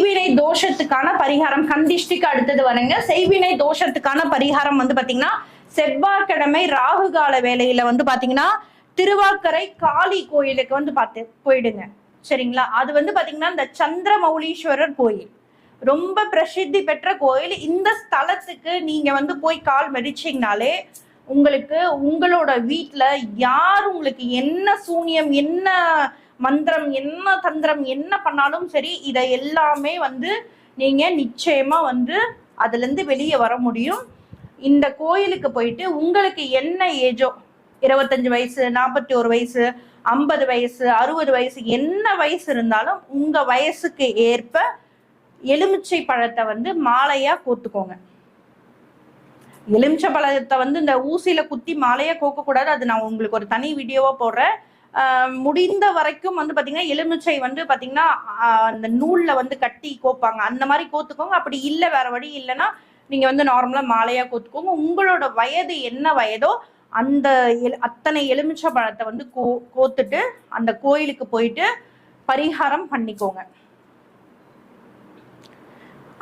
செய்வினை தோஷத்துக்கான பரிகாரம் கந்திஷ்டிக்கு அடுத்தது வரங்க. செய்வினை தோஷத்துக்கான பரிகாரம் வந்து பாத்தீங்கன்னா செவ்வாய்க்கிழமை ராகு கால வேலையில வந்து பாத்தீங்கன்னா திருவாக்கரை காளி கோயிலுக்கு வந்து பார்த்து போயிடுங்க. சரிங்களா? அது வந்து பாத்தீங்கன்னா இந்த சந்திரமௌலீஸ்வரர் கோயில். ரொம்ப பிரசித்தி பெற்ற கோயில். இந்த ஸ்தலத்துக்கு நீங்க வந்து போய் கால் மதிச்சீங்கனாலே உங்களுக்கு உங்களோட வீட்டில் யார் உங்களுக்கு என்ன சூனியம் என்ன மந்திரம் என்ன தந்திரம் என்ன பண்ணாலும் சரி இதை எல்லாமே வந்து நீங்க நிச்சயமா வந்து அதுலேருந்து வெளியே வர முடியும். இந்த கோயிலுக்கு போயிட்டு உங்களுக்கு என்ன ஏஜோ? இருபத்தஞ்சு வயசு நாற்பத்தி ஒரு வயசு ஐம்பது வயசு அறுபது வயசு என்ன வயசு இருந்தாலும் உங்க வயசுக்கு ஏற்ப எலுமிச்சை பழத்தை வந்து மாலையா கோத்துக்கோங்க. எலுமிச்சை பழத்தை வந்து இந்த ஊசியில குத்தி மாலையா கோக்க கூடாது அது நான் உங்களுக்கு ஒரு தனி வீடியோவா போடுறேன். முடிந்த வரைக்கும் வந்து பார்த்தீங்கன்னா எலுமிச்சை வந்து பார்த்தீங்கன்னா அந்த நூல்ல வந்து கட்டி கோப்பாங்க. அந்த மாதிரி கோத்துக்கோங்க. அப்படி இல்லை வேற வழி இல்லைன்னா நீங்கள் வந்து நார்மலாக மாலையாக கோத்துக்கோங்க. உங்களோட வயது என்ன வயதோ அந்த அத்தனை எலுமிச்சை பழத்தை வந்து கோ கோத்துட்டு அந்த கோயிலுக்கு போயிட்டு பரிகாரம் பண்ணிக்கோங்க.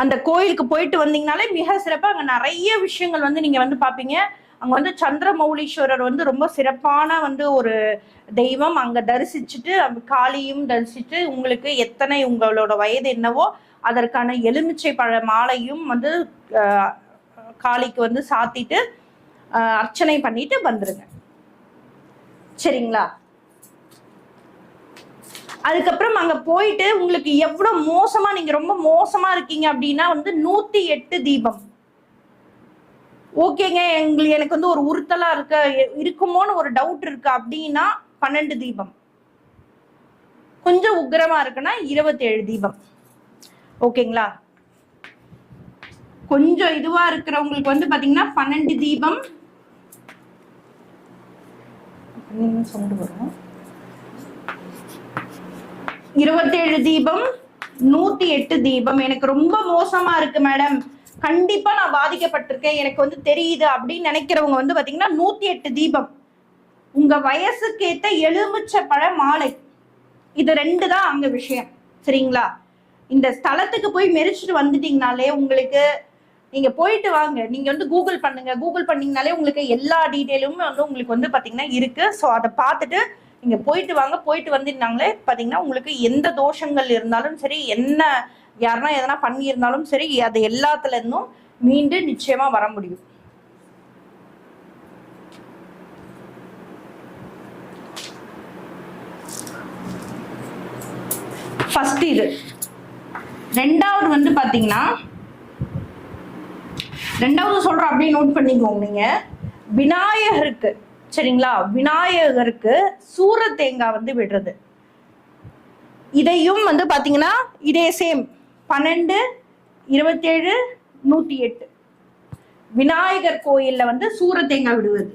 அந்த கோயிலுக்கு போயிட்டு வந்தீங்கனாலே மிக சிறப்பாக அங்கே நிறைய விஷயங்கள் வந்து நீங்கள் வந்து பார்ப்பீங்க அங்க வந்து சந்திரமௌலீஸ்வரர் வந்து ரொம்ப சிறப்பான வந்து ஒரு தெய்வம். அங்க தரிசிச்சுட்டு காளியும் தரிசிச்சு உங்களுக்கு எத்தனை உங்களோட வயது என்னவோ அதற்கான எலுமிச்சை பழ மாலையும் வந்து காளிக்கு வந்து சாத்திட்டு அர்ச்சனை பண்ணிட்டு வந்துருங்க. சரிங்களா? அதுக்கப்புறம் அங்க போயிட்டு உங்களுக்கு எவ்வளவு மோசமா நீங்க ரொம்ப மோசமா இருக்கீங்க அப்படின்னா வந்து நூத்தி எட்டு தீபம். ஓகேங்க எங்களுக்கு எனக்கு வந்து ஒரு உறுத்தலா இருக்க இருக்குமோன்னு ஒரு டவுட் இருக்கு அப்படின்னா பன்னெண்டு தீபம். கொஞ்சம் உக்கிரமா இருக்குன்னா இருபத்தேழு தீபம். ஓகேங்களா? கொஞ்சம் இதுவா இருக்கிறவங்களுக்கு வந்து பாத்தீங்கன்னா பன்னெண்டு தீபம். சவுண்டு வரும் இருபத்தேழு தீபம் நூத்தி எட்டு தீபம். எனக்கு ரொம்ப மோசமா இருக்கு மேடம். கண்டிப்பா நான் பாதிக்கப்பட்டிருக்கேன். எனக்கு வந்து தெரியுது அப்படின்னு நினைக்கிறவங்க வந்து பாத்தீங்கன்னா நூத்தி எட்டு தீபம். உங்க வயசுக்கேத்த எலுமிச்ச எலுமிச்சை பழ மாலை. இது ரெண்டு தான் அங்க விஷயம். சரிங்களா? இந்த ஸ்தலத்துக்கு போய் மெரிச்சிட்டு வந்துட்டீங்கனாலே உங்களுக்கு நீங்க போயிட்டு வாங்க. நீங்க வந்து கூகுள் பண்ணுங்க. கூகுள் பண்ணீங்கனாலே உங்களுக்கு எல்லா டீட்டெயிலுமே வந்து உங்களுக்கு வந்து பாத்தீங்கன்னா இருக்கு. ஸோ அதை பார்த்துட்டு நீங்க போயிட்டு வாங்க. போயிட்டு வந்திருந்தாங்களே பாத்தீங்கன்னா உங்களுக்கு எந்த தோஷங்கள் இருந்தாலும் சரி என்ன யாருன்னா எதனா பண்ணியிருந்தாலும் சரி அது எல்லாத்துல இருந்தும் மீண்டு நிச்சயமா வர முடியும். ஃபர்ஸ்ட் இது. ரெண்டாவது வந்து பாத்தீங்கன்னா ரெண்டாவது சொல்ற அப்படியே நோட் பண்ணிக்கோங்க நீங்க. விநாயகருக்கு சரிங்களா? விநாயகருக்கு சூர தேங்காய் வந்து விடுறது. இதையும் வந்து பாத்தீங்கன்னா இதே சேம் பன்னெண்டு இருபத்தேழு நூற்றி எட்டு. விநாயகர் கோயிலில் வந்து சூரத்தேங்காய் விடுவது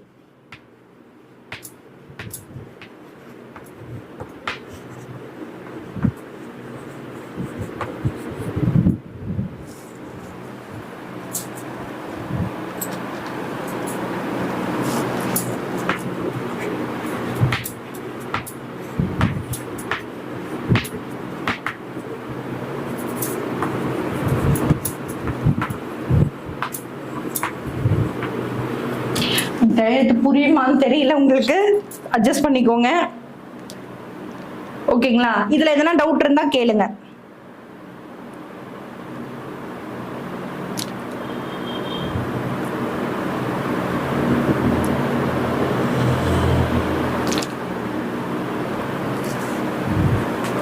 இந்த இது புரியுமான்னு தெரியல உங்களுக்கு. அட்ஜஸ்ட் பண்ணிக்கோங்க. ஓகேங்களா? இதுல எதனா டவுட் இருந்தா கேளுங்க.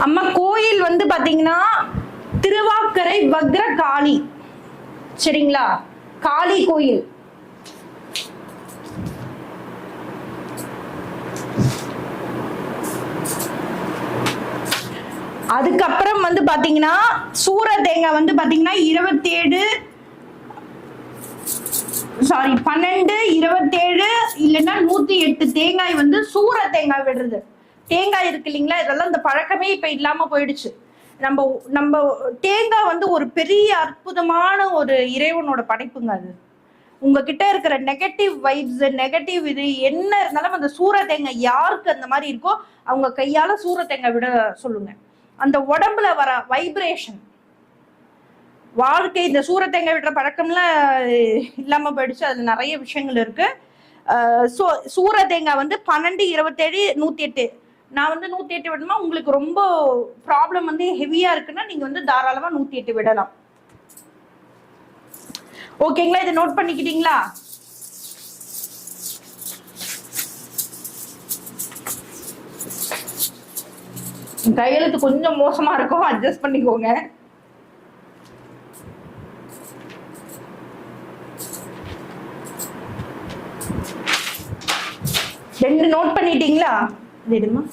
அம்மா கோயில் வந்து பாத்தீங்கன்னா திருவாக்கரை வக்ர காளி சரிங்களா? காளி கோயில். அதுக்கப்புறம் வந்து பாத்தீங்கன்னா சூர தேங்காய் வந்து பாத்தீங்கன்னா இருபத்தேழு சாரி பன்னெண்டு இருபத்தேழு இல்லைன்னா நூத்தி எட்டு தேங்காய் வந்து சூர தேங்காய் விடுறது. தேங்காய் இருக்கு இல்லைங்களா? இதெல்லாம் இந்த பழக்கமே இப்ப இல்லாம போயிடுச்சு. நம்ம நம்ம தேங்காய் வந்து ஒரு பெரிய அற்புதமான ஒரு இறைவனோட படைப்புங்க அது. உங்ககிட்ட இருக்கிற நெகட்டிவ் வைப்ஸ் நெகட்டிவ் இது என்ன இருந்தாலும் அந்த சூர தேங்காய் யாருக்கு அந்த மாதிரி இருக்கோ அவங்க கையால சூர தேங்காய் விட சொல்லுங்க. அந்த உடம்புல வர வைப்ரேஷன் வாழ்க்கை இந்த சூற தேங்காய் விடுற பழக்கம்லாம் இல்லாம போயிடுச்சு. அதுல நிறைய விஷயங்கள் இருக்கு. சோ சூ தேங்காய் வந்து பன்னெண்டு இருபத்தேழு நூத்தி எட்டு நான் வந்து நூத்தி எட்டு விடணுமா? உங்களுக்கு ரொம்ப ப்ராப்ளம் வந்து ஹெவியா இருக்குன்னா நீங்க வந்து தாராளமா நூத்தி எட்டு விடலாம் ஓகேங்களா இதை நோட் பண்ணிக்கிட்டீங்களா? கையெழுத்து கொஞ்சம் மோசமா இருக்கும். அட்ஜஸ்ட் பண்ணிக்கோங்க. ரெண்டு நோட் பண்ணிட்டீங்களா? விடுமா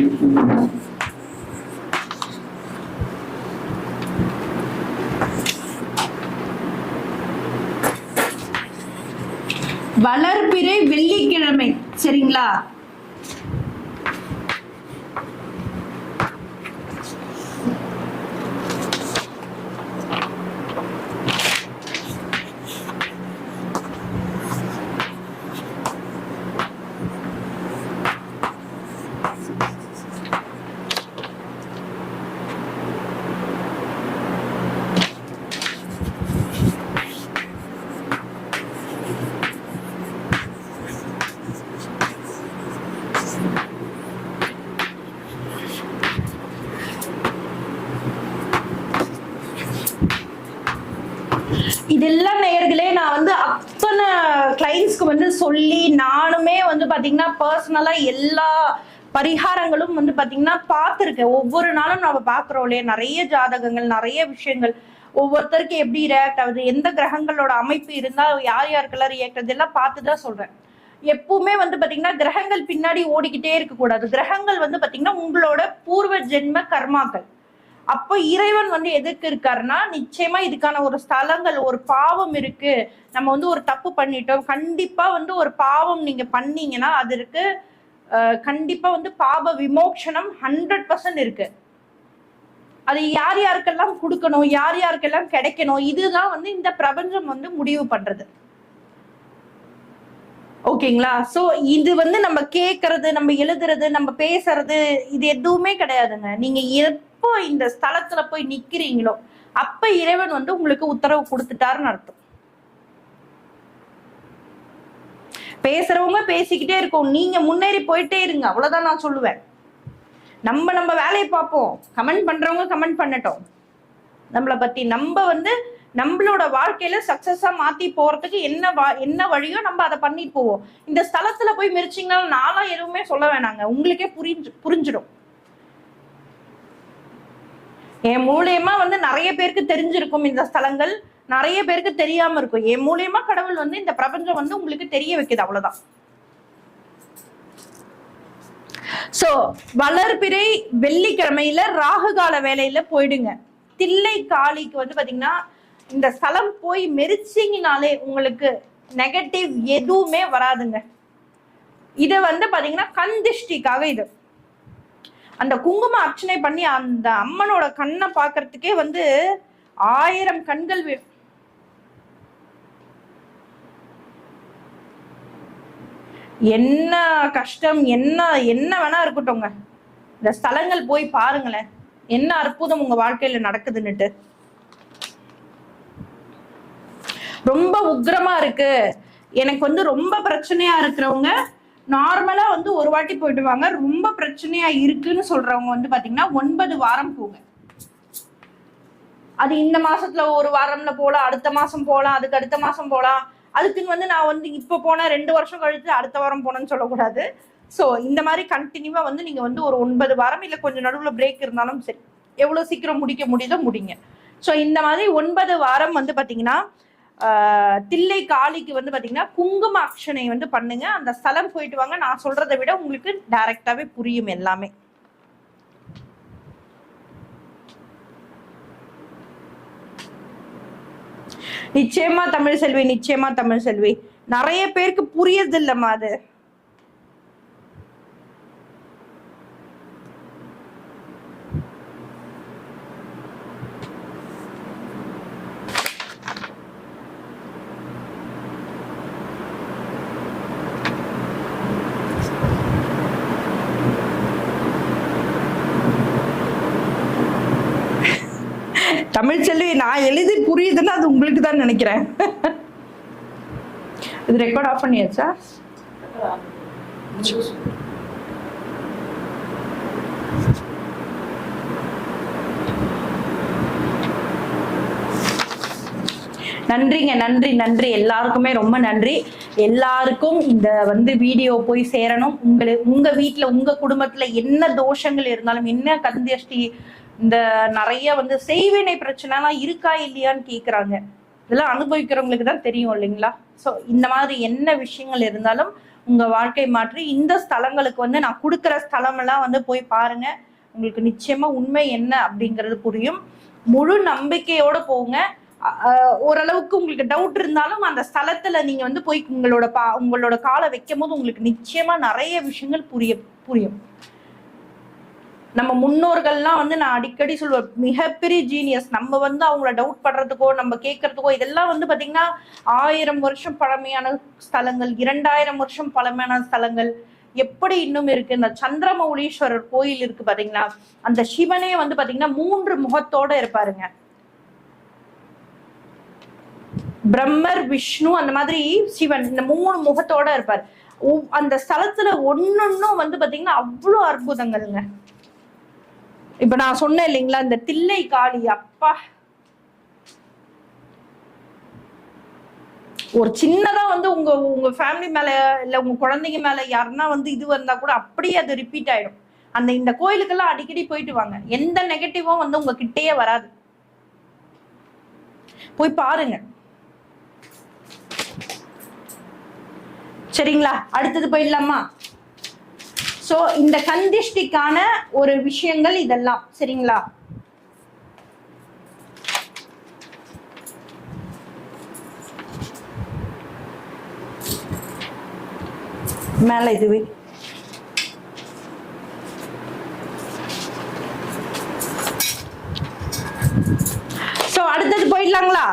எடுமா வளர்பிறை வெள்ளிக்கிழமை சரிங்களா இதெல்லாம் நேயர்களே நான் வந்து அத்தனை கிளைண்ட்ஸ்க்கு வந்து சொல்லி நானுமே வந்து பாத்தீங்கன்னா பர்சனலா எல்லா பரிகாரங்களும் வந்து பாத்தீங்கன்னா பார்த்துருக்கேன் ஒவ்வொரு நாளும் நம்ம பாக்குறோம் இல்லையா? நிறைய ஜாதகங்கள் நிறைய விஷயங்கள். ஒவ்வொருத்தருக்கு எப்படி ரியாக்ட் ஆகுது? எந்த கிரகங்களோட அமைப்பு இருந்தால் யார் யாருக்கெல்லாம் ரியாக்ட் ஆகுது? எல்லாம் பார்த்து தான் சொல்றேன். எப்பவுமே வந்து பாத்தீங்கன்னா கிரகங்கள் பின்னாடி ஓடிக்கிட்டே இருக்க கூடாது கிரகங்கள் வந்து பாத்தீங்கன்னா உங்களோட பூர்வ ஜென்ம கர்மாக்கள். அப்போ இறைவன் வந்து எதுக்கு இருக்காருன்னா நிச்சயமா இதுக்கான ஒரு ஸ்தலங்கள் ஒரு பாவம் இருக்கு. நம்ம வந்து ஒரு தப்பு பண்ணிட்டோம். கண்டிப்பா வந்து ஒரு பாவம் நீங்க பண்ணீங்கன்னா அதற்கு கண்டிப்பா வந்து பாப விமோக்ஷனம் ஹண்ட்ரட் பர்சன்ட் இருக்கு. அது யார் யாருக்கெல்லாம் கொடுக்கணும் யார் யாருக்கெல்லாம் கிடைக்கணும் இதுதான் வந்து இந்த பிரபஞ்சம் வந்து முடிவு பண்றது. ஓகேங்களா? சோ இது வந்து நம்ம கேக்குறது நம்ம எழுதுறது நம்ம பேசுறது இது எதுவுமே கிடையாதுங்க. நீங்க எப்போ இந்த ஸ்தலத்துல போய் நிக்கிறீங்களோ அப்ப இறைவன் வந்து உங்களுக்கு உத்தரவு கொடுத்துட்டாருன்னு அர்த்தம். பேசுறவங்க பேசிக்கிட்டே இருக்கோம். நீங்க முன்னேறி போயிட்டே இருங்க. அவ்வளவுதான் நான் சொல்லுவேன். நம்ம நம்ம வேலையை பார்ப்போம். கமெண்ட் பண்றவங்க கமெண்ட் பண்ணட்டும். நம்மளை பத்தி நம்ம வந்து நம்மளோட வாழ்க்கையில சக்சஸா மாத்தி போறதுக்கு என்ன வா- என்ன வழியோ நம்ம அதை பண்ணிட்டு போவோம். இந்த ஸ்தலத்துல போய் மிரிச்சிங்கன்னா நாளா எதுவுமே சொல்ல வேணாங்க. உங்களுக்கே புரிஞ்சு புரிஞ்சிடும். என் மூலியமா வந்து நிறைய பேருக்கு தெரிஞ்சிருக்கும் இந்த ஸ்தலங்கள். நிறைய பேருக்கு தெரியாம இருக்கும். என் மூலியமா கடவுள் வந்து இந்த பிரபஞ்சம் வந்து உங்களுக்கு தெரிய வைக்குது அவ்வளவுதான். சோ வளர்பிறை வெள்ளிக்கிழமையில ராகுகால வேலையில போயிடுங்க. தில்லை காளிக்கு வந்து பாத்தீங்கன்னா இந்த ஸ்தலம் போய் மெரிச்சிங்கனாலே உங்களுக்கு நெகட்டிவ் எதுவுமே வராதுங்க. இது வந்து பாத்தீங்கன்னா கந்திஷ்டிக்காக இது. அந்த குங்கும அர்ச்சனை பண்ணி அந்த அம்மனோட கண்ணை பார்க்கறதுக்கே வந்து ஆயிரம் கண்கள் வே என்ன கஷ்டம் என்ன என்ன வேணா இருக்கட்டும்ங்க. இந்த ஸ்தலங்கள் போய் பாருங்களேன். என்ன அற்புதம் உங்க வாழ்க்கையில நடக்குதுன்னுட்டு. ரொம்ப உக்ரமா இருக்கு. எனக்கு வந்து ரொம்ப பிரச்சனையா இருக்கிறவங்க நார்மலா வந்து ஒரு வாட்டி போயிட்டு வாங்க. ரொம்ப பிரச்சனையா இருக்குன்னு சொல்றவங்க வந்து பாத்தீங்கன்னா ஒன்பது வாரம் போங்க. அது இந்த மாசத்துல ஒரு வாரம்ல போலாம் அடுத்த மாசம் போலாம் அதுக்கு அடுத்த மாசம் போலாம். அதுக்குன்னு வந்து நான் வந்து இப்ப போனா ரெண்டு வருஷம் கழித்து அடுத்த வாரம் போனேன்னு சொல்லக்கூடாது. ஸோ இந்த மாதிரி கண்டினியூவா வந்து நீங்க வந்து ஒரு ஒன்பது வாரம் இல்ல கொஞ்சம் நடுவுல பிரேக் இருந்தாலும் சரி. எவ்வளவு சீக்கிரம் முடிக்க முடியுதோ முடிங்க. ஸோ இந்த மாதிரி ஒன்பது வாரம் வந்து பாத்தீங்கன்னா தில்லை காளிக்கு வந்து பாத்தீங்கன்னா குங்கும அக்ஷனை வந்து பண்ணுங்க. அந்த ஸ்தலம் போயிட்டு வாங்க. நான் சொல்றதை விட உங்களுக்கு டைரக்டாவே புரியும் எல்லாமே. நிச்சயமா தமிழ் செல்வி நிச்சயமா தமிழ் செல்வி. நிறைய பேருக்கு புரியறது அது. தமிழ்ச்செல்வி நான் எழுதி புரியுதுன்னு அது உங்களுக்கு தான் நினைக்கிறேன். இது ரெக்கார்ட் ஆஃப் பண்ணியாச்சா? நன்றிங்க நன்றி நன்றி. எல்லாருக்குமே ரொம்ப நன்றி. எல்லாருக்கும் இந்த வந்து வீடியோ போய் சேரணும். உங்களை உங்க வீட்டுல உங்க குடும்பத்துல என்ன தோஷங்கள் இருந்தாலும் என்ன கந்தியஷ்டி இந்த நிறைய வந்து செய்வினை பிரச்சனைலாம் இருக்கா இல்லையான்னு கேட்குறாங்க இதெல்லாம் அனுபவிக்கிறவங்களுக்கு தான் தெரியும் இல்லைங்களா? ஸோ இந்த மாதிரி என்ன விஷயங்கள் இருந்தாலும் உங்க வாழ்க்கை மாற்றி இந்த ஸ்தலங்களுக்கு வந்து நான் கொடுக்குற ஸ்தலமெல்லாம் வந்து போய் பாருங்க. உங்களுக்கு நிச்சயமா உண்மை என்ன அப்படிங்கிறது புரியும். முழு நம்பிக்கையோட போங்க. ஓரளவுக்கு உங்களுக்கு டவுட் இருந்தாலும் அந்த ஸ்தலத்துல நீங்க வந்து போய் உங்களோட பா உங்களோட காலை வைக்கும் போது உங்களுக்கு நிச்சயமா நிறைய விஷயங்கள் புரிய புரியும். நம்ம முன்னோர்கள்லாம் வந்து நான் அடிக்கடி சொல்லுவேன் மிகப்பெரிய ஜீனியஸ் நம்ம வந்து அவங்கள டவுட் பண்றதுக்கோ நம்ம கேட்கறதுக்கோ இதெல்லாம் வந்து பாத்தீங்கன்னா ஆயிரம் வருஷம் பழமையான ஸ்தலங்கள் இரண்டாயிரம் வருஷம் பழமையான ஸ்தலங்கள் எப்படி இன்னும் இருக்கு? இந்த சந்திரமௌலீஸ்வரர் கோயில் இருக்கு பாத்தீங்களா? அந்த சிவனே வந்து பாத்தீங்கன்னா மூன்று முகத்தோட இருப்பாருங்க. பிரம்மர் விஷ்ணு அந்த மாதிரி சிவன் இந்த மூணு முகத்தோட இருப்பார். அந்த ஸ்தலத்துல ஒன்னொன்னும் வந்து பாத்தீங்கன்னா அவ்வளோ அற்புதங்கள்ங்க. இப்ப நான் சொன்னேன் இல்லைங்களா இந்த தில்லை காளி அப்பா. ஒரு சின்னதா வந்து உங்க உங்க ஃபேமிலி மேல இல்ல உங்க குழந்தைங்க மேல யாருன்னா வந்து இது வந்தா கூட அப்படியே அது ரிப்பீட் ஆயிடும். அந்த இந்த கோயிலுக்கெல்லாம் அடிக்கடி போயிட்டு வாங்க. எந்த நெகட்டிவும் வந்து உங்க கிட்டேயே வராது. போய் பாருங்க. சரிங்களா? அடுத்தது போயிடலாமா? சோ இந்த கந்திஷ்டிக்கான ஒரு விஷயங்கள் இதெல்லாம். சரிங்களா? மேல இதுவே சோ அடுத்தது போயிடலாங்களா?